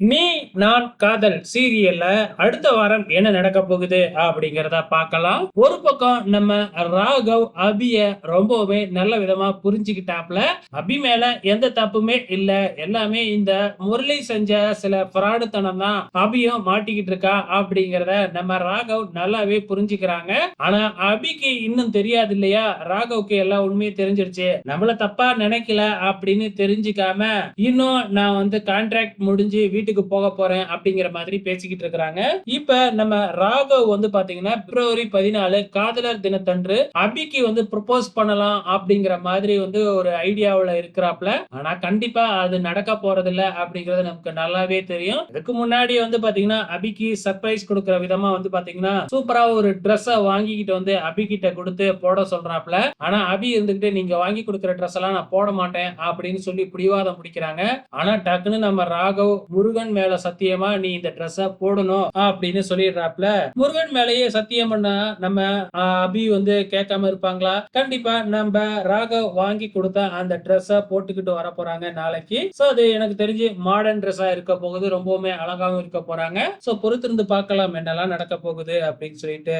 நீ நான் காதல் சீரியல்ல அடுத்த வாரம் என்ன நடக்க போகுது அப்படிங்கிறத பார்க்கலாம். ஒரு பக்கம் நம்ம ராகவ் அபிய ரொம்பவே நல்ல விதமா புரிஞ்சுக்கிட்டாப்ல. அபி மேல எந்த தப்புமே இல்ல. எல்லாமே இந்த முரளி செஞ்ச சில பிராடுத்தனம் தான் அபியும் மாட்டிக்கிட்டு இருக்கா அப்படிங்கிறத நம்ம ராகவ் நல்லாவே புரிஞ்சுக்கிறாங்க. ஆனா அபிக்கு இன்னும் தெரியாது இல்லையா? ராகவுக்கு எல்லா உண்மையும் தெரிஞ்சிருச்சு. நம்மள தப்பா நினைக்கல அப்படின்னு தெரிஞ்சுக்காம இன்னும் நான் வந்து கான்ட்ராக்ட் முடிஞ்சு வீட்டுக்கு போக போறேன். போறேன் அப்படிங்கிற மாதிரி பேசிக்கிட்டு இருக்கிறாங்க. இப்ப நம்ம ராகவ் வந்து பாத்தீங்கன்னா பிப்ரவரி பதினாலு காதலர் தினத்தன்று அபிக்கு வந்து ப்ரொபோஸ் பண்ணலாம் அப்படிங்கிற மாதிரி வந்து ஒரு ஐடியாவில் இருக்கிறாப்ல ஆனா கண்டிப்பா அது நடக்க போறது இல்ல அப்படிங்கறது நமக்கு நல்லாவே தெரியும். இதுக்கு முன்னாடி வந்து பாத்தீங்கன்னா அபிக்கு சர்ப்ரைஸ் கொடுக்கிற விதமா வந்து பாத்தீங்கன்னா சூப்பரா ஒரு ட்ரெஸ் வாங்கிக்கிட்டு வந்து அபி கிட்ட கொடுத்து போட சொல்றாப்ல ஆனா அபி இருந்துகிட்டு நீங்க வாங்கி கொடுக்குற ட்ரெஸ் எல்லாம் நான் போட மாட்டேன் அப்படின்னு சொல்லி பிடிவாதம் பிடிக்கிறாங்க. ஆனா டக்குன்னு நம்ம ராகவ் முருகன் மேல சத்தியமா சத்தியமா நீ இந்த ட்ரெஸ்ஸ போடணும் அப்படின்னு சொல்லிடுறாப்ல. முருகன் மேலேயே சத்தியம் பண்ணா நம்ம அபி வந்து கேட்காம இருப்பாங்களா? கண்டிப்பா நம்ம ராகவ் வாங்கி கொடுத்த அந்த ட்ரெஸ்ஸ போட்டுக்கிட்டு வர போறாங்க நாளைக்கு. சோ அது எனக்கு தெரிஞ்சு மாடர்ன் ட்ரெஸ்ஸா இருக்க போகுது ரொம்பவுமே அழகாவும் இருக்க போறாங்க. சோ பொறுத்திருந்து பார்க்கலாம் என்னெல்லாம் நடக்க போகுது அப்படின்னு சொல்லிட்டு.